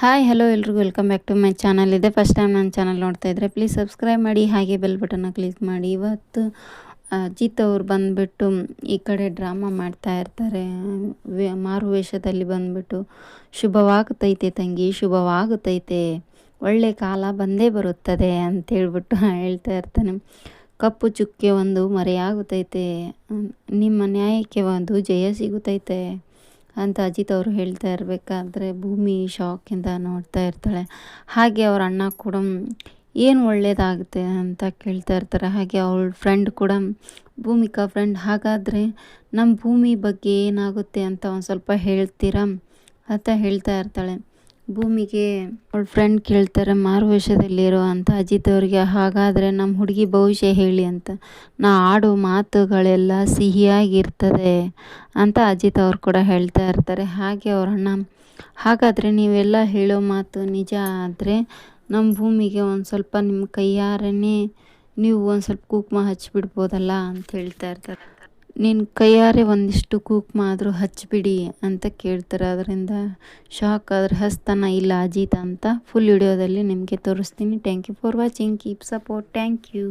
Hi, hello ಎಲ್ರಿಗೂ welcome back to my channel. ಇದೆ first time ನನ್ನ ಚಾನಲ್ ನೋಡ್ತಾ ಇದ್ದರೆ ಪ್ಲೀಸ್ ಸಬ್ಸ್ಕ್ರೈಬ್ ಮಾಡಿ, ಹಾಗೆ ಬೆಲ್ ಬಟನ್ನ ಕ್ಲಿಕ್ ಮಾಡಿ. ಇವತ್ತು ಅಜಿತ್ ಅವ್ರು ಬಂದುಬಿಟ್ಟು ಈ ಕಡೆ ಡ್ರಾಮಾ ಮಾಡ್ತಾ ಇರ್ತಾರೆ. ವೇ ಮಾರು ವೇಷದಲ್ಲಿ ಬಂದುಬಿಟ್ಟು ಶುಭವಾಗುತ್ತೈತೆ ತಂಗಿ ಶುಭವಾಗುತ್ತೈತೆ ಒಳ್ಳೆ ಕಾಲ ಬಂದೇ ಬರುತ್ತದೆ ಅಂತೇಳ್ಬಿಟ್ಟು ಹೇಳ್ತಾ ಇರ್ತಾನೆ. ಕಪ್ಪು ಚುಕ್ಕೆ ಒಂದು ಮರೆಯಾಗುತ್ತೈತೆ ನಿಮ್ಮ ನ್ಯಾಯಕ್ಕೆ ಒಂದು ಜಯ ಸಿಗುತ್ತೈತೆ ಅಂತ ಅಜಿತ್ ಅವರು ಹೇಳ್ತಾ ಇರಬೇಕಾದ್ರೆ ಭೂಮಿ ಶಾಕಿಂದ ನೋಡ್ತಾ ಇರ್ತಾಳೆ. ಹಾಗೆ ಅವ್ರ ಅಣ್ಣ ಕೂಡ, ಏನು ಒಳ್ಳೇದಾಗುತ್ತೆ? ಅಂತ ಕೇಳ್ತಾ ಇರ್ತಾರೆ. ಹಾಗೆ ಅವಳ ಫ್ರೆಂಡ್ ಕೂಡ, ಭೂಮಿಕಾ ಫ್ರೆಂಡ್ ಹಾಗಾದರೆ ನಮ್ಮ ಭೂಮಿ ಬಗ್ಗೆ ಏನಾಗುತ್ತೆ? ಅಂತ ಒಂದು ಸ್ವಲ್ಪ ಹೇಳ್ತೀರಾ? ಅಂತ ಹೇಳ್ತಾ ಇರ್ತಾಳೆ. ಭೂಮಿಗೆ ಅವಳ ಫ್ರೆಂಡ್ ಕೇಳ್ತಾರೆ ಮಾರುವೇಷದಲ್ಲಿರೋ ಅಂತ ಅಜಿತ್ ಅವ್ರಿಗೆ, ಹಾಗಾದರೆ ನಮ್ಮ ಹುಡುಗಿ ಭವಿಷ್ಯ ಹೇಳಿ ಅಂತ. ನಾ ಆಡೋ ಮಾತುಗಳೆಲ್ಲ ಸಿಹಿಯಾಗಿರ್ತದೆ ಅಂತ ಅಜಿತ್ ಅವ್ರು ಕೂಡ ಹೇಳ್ತಾ ಇರ್ತಾರೆ. ಹಾಗೆ ಅವ್ರ ಅಣ್ಣ, ಹಾಗಾದರೆ ನೀವೆಲ್ಲ ಹೇಳೋ ಮಾತು ನಿಜ ಆದರೆ ನಮ್ಮ ಭೂಮಿಗೆ ಒಂದು ಸ್ವಲ್ಪ ನಿಮ್ಮ ಕೈಯಾರನೇ ನೀವು ಒಂದು ಸ್ವಲ್ಪ ಕುಂಕುಮ ಹಚ್ಚಿಬಿಡ್ಬೋದಲ್ಲ ಅಂತ ಹೇಳ್ತಾ ಇರ್ತಾರೆ. ನಿನ್ನ ಕೈಯಾರೆ ಒಂದಿಷ್ಟು ಕುಂಕುಮ ಆದರೂ ಹಚ್ಚಿಬಿಡಿ ಅಂತ ಕೇಳ್ತಾರೆ. ಅದರಿಂದ ಶಾಕ್ ಆದರೆ ಹಸ್ತಾನ ಇಲ್ಲ ಅಜೀತ ಅಂತ ಫುಲ್ ವಿಡಿಯೋದಲ್ಲಿ ನಿಮಗೆ ತೋರಿಸ್ತೀನಿ. Thank you for watching keep support thank you